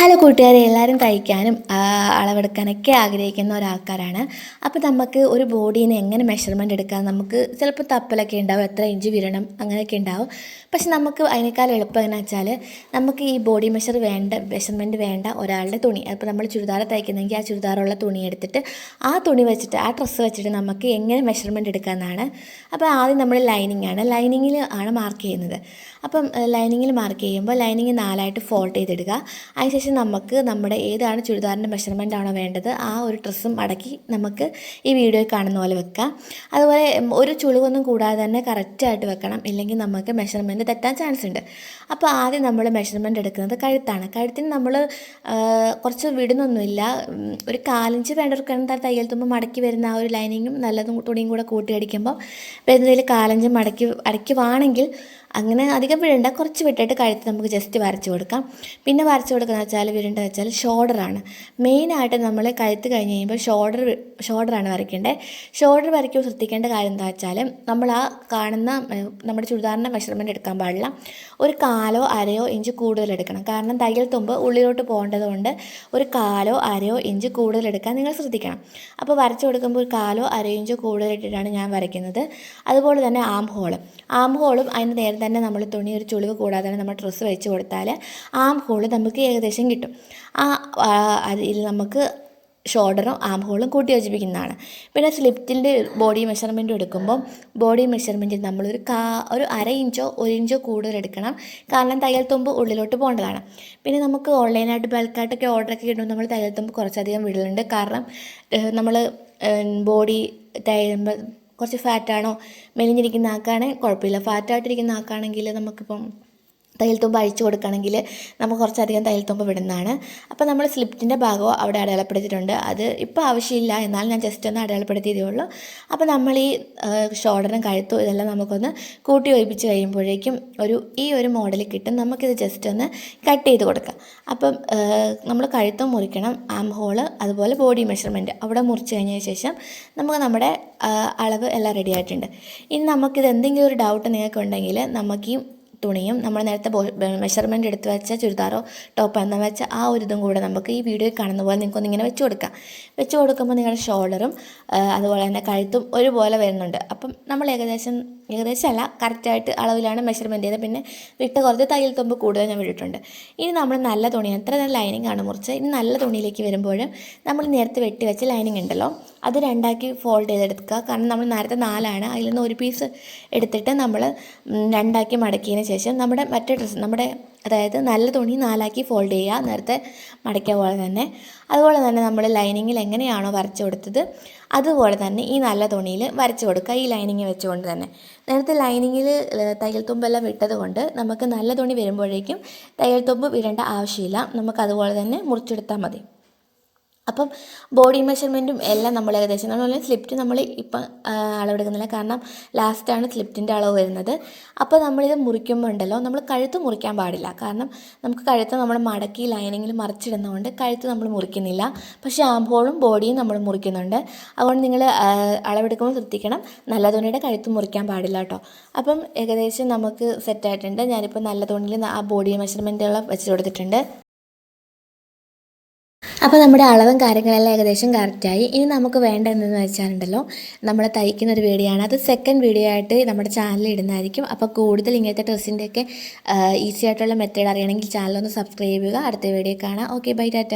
Hello കൂട്ടുകാരെ എല്ലാവരും തയ്ക്കാനും അളവെടുക്കാനൊക്കെ ആഗ്രഹിക്കുന്ന ഒരാൾക്കാരാണ്. അപ്പോൾ നമുക്ക് ഒരു ബോഡീനെ എങ്ങനെ മെഷർമെന്റ് എടുക്കാം? നമുക്ക് ചിലപ്പോൾ തപ്പലൊക്കെ ഉണ്ടാവും എത്ര ഇഞ്ച് വിരണം അങ്ങനെയൊക്കെ ഉണ്ടാവും. പക്ഷെ നമുക്ക് അതിനേക്കാൾ എളുപ്പം എന്നു വെച്ചാൽ നമുക്ക് ഈ ബോഡി മെഷർ വേണ്ട മെഷർമെന്റ് വേണ്ട ഒരാളുടെ തുണി. അപ്പോൾ നമ്മൾ ചുരിദാർ തയ്ക്കുന്നെങ്കിൽ ആ ചുരിദാറുള്ള തുണി എടുത്തിട്ട് ആ തുണി വെച്ചിട്ട് ആ ഡ്രസ്സ് വെച്ചിട്ട് നമുക്ക് എങ്ങനെ മെഷർമെന്റ് എടുക്കാമെന്നാണ് അപ്പോൾ ആദ്യം നമ്മൾ ലൈനിങ് ആണ്. ലൈനിങ്ങിൽ ആണ് മാർക്ക് ചെയ്യുന്നത്. അപ്പം ലൈനിങ്ങിൽ മാർക്ക് ചെയ്യുമ്പോൾ ലൈനിങ് നാലായിട്ട് ഫോൾഡ് ചെയ്തിടുക. അതിനുശേഷം നമുക്ക് നമ്മുടെ ഏതാണ് ചുരിദാറിന്റെ മെഷർമെന്റ് ആണോ വേണ്ടത് ആ ഒരു ഡ്രസ്സും മടക്കി നമുക്ക് ഈ വീഡിയോയിൽ കാണുന്ന പോലെ വെക്കാം. അതുപോലെ ഒരു ചുളിവൊന്നും കൂടാതെ തന്നെ കറക്റ്റായിട്ട് വെക്കണം. ഇല്ലെങ്കിൽ നമുക്ക് മെഷർമെന്റ് തെറ്റാൻ ചാൻസ് ഉണ്ട്. അപ്പോൾ ആദ്യം നമ്മൾ മെഷർമെന്റ് എടുക്കുന്നത് കഴുത്താണ്. കഴുത്തിന് നമ്മൾ കുറച്ച് വിടുന്നൊന്നുമില്ല. ഒരു കാലഞ്ച് വേണ്ടവർക്കാണ് തയ്യൽ തുമ്പ് മടക്കി വരുന്ന ആ ഒരു ലൈനിങ്ങും നല്ലതും തുണിയും കൂടെ കൂട്ടി അടിക്കുമ്പോൾ വരുന്നതിൽ കാലഞ്ച് മടക്കി അടയ്ക്കുവാണെങ്കിൽ അങ്ങനെ അധികം വിടണ്ട. കുറച്ച് വിട്ടിട്ട് കഴുത്ത് നമുക്ക് ജസ്റ്റ് വരച്ച് കൊടുക്കാം. പിന്നെ വരച്ച് കൊടുക്കുന്നത് വെച്ചാൽ വിടേണ്ടത് വെച്ചാൽ ഷോൾഡറാണ് മെയിനായിട്ട് നമ്മൾ കഴുത്ത് കഴിഞ്ഞ് കഴിയുമ്പോൾ ഷോൾഡർ ഷോൾഡറാണ് വരയ്ക്കേണ്ടത്. ഷോൾഡർ വരയ്ക്കുമ്പോൾ ശ്രദ്ധിക്കേണ്ട കാര്യം എന്താ വെച്ചാൽ നമ്മൾ ആ കാണുന്ന നമ്മുടെ ചുരിദാറിന്റെ മെഷർമെന്റ് എടുക്കാൻ പാടില്ല. ഒരു കാലോ അരയോ ഇഞ്ച് കൂടുതൽ എടുക്കണം. കാരണം തയ്യൽ തുമ്പ് ഉള്ളിലോട്ട് പോകേണ്ടതുകൊണ്ട് ഒരു കാലോ അരയോ ഇഞ്ച് കൂടുതൽ എടുക്കാൻ നിങ്ങൾ ശ്രദ്ധിക്കണം. അപ്പോൾ വരച്ചു കൊടുക്കുമ്പോൾ ഒരു കാലോ അരയോ ഇഞ്ച് കൂടുതൽ ഇട്ടിട്ടാണ് ഞാൻ വരയ്ക്കുന്നത്. അതുപോലെ തന്നെ ആം ഹോൾ ആം ഹോളും അതിന് നേരെ തന്നെ നമ്മൾ തുണി ഒരു ചുളിവ് കൂടാതെ നമ്മൾ ഡ്രസ്സ് വെച്ച് കൊടുത്താൽ ആം ഹോൾ നമുക്ക് ഏകദേശം കിട്ടും. ആ ആ, അതിൽ നമുക്ക് ഷോൾഡറും ആം ഹോളും കൂട്ടി യോജിപ്പിക്കുന്നതാണ്. പിന്നെ സ്ലിപ്റ്റിന്റെ ബോഡി മെഷർമെന്റും എടുക്കുമ്പോൾ ബോഡി മെഷർമെന്റിൽ നമ്മളൊരു കാ ഒരു അര ഇഞ്ചോ ഒരു ഇഞ്ചോ കൂടുതൽ എടുക്കണം. കാരണം തയ്യൽ തുമ്പ് ഉള്ളിലോട്ട് പോകേണ്ടതാണ്. പിന്നെ നമുക്ക് ഓൺലൈനായിട്ട് ബൾക്കായിട്ടൊക്കെ ഓർഡറൊക്കെ കിട്ടുമ്പോൾ നമ്മൾ തയ്യൽ തുമ്പ് കുറച്ചധികം വിടലുണ്ട്. കാരണം നമ്മൾ ബോഡി തയ്യുമ്പോൾ കുറച്ച് ഫാറ്റാണോ മെലിഞ്ഞിരിക്കുന്ന ആൾക്കാണെങ്കിൽ കുഴപ്പമില്ല. ഫാറ്റായിട്ടിരിക്കുന്ന ആൾക്കാണെങ്കിൽ നമുക്കിപ്പം തയ്യൽ തുമ്പ് അഴിച്ചു കൊടുക്കുകയാണെങ്കിൽ നമുക്ക് കുറച്ചധികം തയ്യൽത്തുമ്പ് വിടുന്നതാണ്. അപ്പോൾ നമ്മൾ സ്ലിപ്റ്റിന്റെ ഭാഗമോ അവിടെ അടയാളപ്പെടുത്തിയിട്ടുണ്ട്. അത് ഇപ്പോൾ ആവശ്യമില്ല. എന്നാൽ ഞാൻ ജസ്റ്റ് ഒന്ന് അടയാളപ്പെടുത്തിയതേ ഉള്ളൂ. അപ്പോൾ നമ്മൾ ഈ ഷോൾഡറും കഴുത്തും ഇതെല്ലാം നമുക്കൊന്ന് കൂട്ടി ഒഴിപ്പിച്ച് കഴിയുമ്പോഴേക്കും ഒരു ഈ ഒരു മോഡൽ കിട്ടും. നമുക്കിത് ജസ്റ്റ് ഒന്ന് കട്ട് ചെയ്ത് കൊടുക്കാം. അപ്പം നമ്മൾ കഴുത്തും മുറിക്കണം. ആം ഹോൾ അതുപോലെ ബോഡി മെഷർമെന്റ് അവിടെ മുറിച്ച് കഴിഞ്ഞതിന് ശേഷം നമുക്ക് നമ്മുടെ അളവ് എല്ലാം റെഡി ആയിട്ടുണ്ട്. ഇനി നമുക്കിത് എന്തെങ്കിലും ഒരു ഡൗട്ട് നിങ്ങൾക്കുണ്ടെങ്കിൽ നമുക്ക് ഈ തുണിയും നമ്മൾ നേരത്തെ മെഷർമെന്റ് എടുത്ത് വെച്ച ചുരിദാറോ ടോപ്പ് എന്ന് വെച്ച ആ ഒരു ഇതും കൂടെ നമുക്ക് ഈ വീഡിയോയിൽ കാണുന്ന പോലെ നിങ്ങൾക്കൊന്ന് ഇങ്ങനെ വെച്ച് കൊടുക്കാം. വെച്ച് കൊടുക്കുമ്പോൾ നിങ്ങളുടെ ഷോൾഡറും അതുപോലെ തന്നെ കഴുത്തും ഒരുപോലെ വരുന്നുണ്ട്. അപ്പം നമ്മൾ ഏകദേശം ഏകദേശം അല്ല കറക്റ്റായിട്ട് അളവിലാണ് മെഷർമെന്റ് ചെയ്തത്. പിന്നെ വിട്ട് കുറച്ച് തയ്യൽ തുമ്പ് കൂടുതൽ ഞാൻ വിട്ടിട്ടുണ്ട്. ഇനി നമ്മൾ നല്ല തുണി എത്ര നല്ല ലൈനിങ് ആണ് മുറിച്ച് ഇനി നല്ല തുണിയിലേക്ക് വരുമ്പോഴും നമ്മൾ നേരത്തെ വെട്ടി വെച്ച ലൈനിങ് ഉണ്ടല്ലോ? അത് രണ്ടാക്കി ഫോൾഡ് ചെയ്തെടുക്കുക. കാരണം നമ്മൾ നേരത്തെ നാലാണ്. അതിൽ നിന്ന് ഒരു പീസ് എടുത്തിട്ട് നമ്മൾ രണ്ടാക്കി മടക്കിയതിന് ശേഷം നമ്മുടെ മറ്റേ ഡ്രസ്സ് നമ്മുടെ അതായത് നല്ല തുണി നാലാക്കി ഫോൾഡ് ചെയ്യുക. നേരത്തെ മടക്കിയ പോലെ തന്നെ. അതുപോലെ തന്നെ നമ്മൾ ലൈനിങ്ങിൽ എങ്ങനെയാണോ വരച്ചു കൊടുത്തത് അതുപോലെ തന്നെ ഈ നല്ല തുണിയിൽ വരച്ചു കൊടുക്കുക. ഈ ലൈനിങ് വെച്ചുകൊണ്ട് തന്നെ. നേരത്തെ ലൈനിങ്ങിൽ തയ്യൽ തുമ്പെല്ലാം വിട്ടത് കൊണ്ട് നമുക്ക് നല്ല തുണി വരുമ്പോഴേക്കും തയ്യൽ തുമ്പ് വിടേണ്ട ആവശ്യമില്ല. നമുക്ക് അതുപോലെ തന്നെ മുറിച്ചെടുത്താൽ മതി. അപ്പം ബോഡി മെഷർമെന്റും എല്ലാം നമ്മൾ ഏകദേശം നമ്മൾ സ്ലിപ്റ്റ് നമ്മൾ ഇപ്പം അളവെടുക്കുന്നില്ല. കാരണം ലാസ്റ്റാണ് സ്ലിപ്റ്റിന്റെ അളവ് വരുന്നത്. അപ്പോൾ നമ്മളിത് മുറിക്കുമ്പോൾ ഉണ്ടല്ലോ നമ്മൾ കഴുത്ത് മുറിക്കാൻ പാടില്ല. കാരണം നമുക്ക് കഴുത്ത് നമ്മൾ മടക്കി ലൈനിങ്ങിൽ മറിച്ചിടുന്നതുകൊണ്ട് കഴുത്ത് നമ്മൾ മുറിക്കുന്നില്ല. പക്ഷേ ആംബോളും ബോഡിയും നമ്മൾ മുറിക്കുന്നുണ്ട്. അതുകൊണ്ട് നിങ്ങൾ അളവെടുക്കുമ്പോൾ ശ്രദ്ധിക്കണം. നല്ല തുണിയുടെ കഴുത്ത് മുറിക്കാൻ പാടില്ല കേട്ടോ. അപ്പം ഏകദേശം നമുക്ക് സെറ്റായിട്ടുണ്ട് ഞാനിപ്പോൾ നല്ല തുണിയിൽ ആ ബോഡി മെഷർമെന്റുകൾ വെച്ച് കൊടുത്തിട്ടുണ്ട്. അപ്പോൾ നമ്മുടെ അളവും കാര്യങ്ങളെല്ലാം ഏകദേശം കറക്റ്റായി ഇനി നമുക്ക് വേണ്ട എന്തെന്ന് വെച്ചാലുണ്ടല്ലോ നമ്മൾ തയ്ക്കുന്ന ഒരു വീഡിയോ ആണ്. അത് സെക്കൻഡ് വീഡിയോ ആയിട്ട് നമ്മുടെ ചാനലിൽ ഇടുന്നതായിരിക്കും. അപ്പോൾ കൂടുതൽ ഇങ്ങനത്തെ ഡ്രസ്സിന്റെയൊക്കെ ഈസി ആയിട്ടുള്ള മെത്തേഡ് അറിയണമെങ്കിൽ ചാനലൊന്ന് സബ്സ്ക്രൈബ് ചെയ്യുക. അടുത്ത വീഡിയോ കാണാം. Okay bye Tata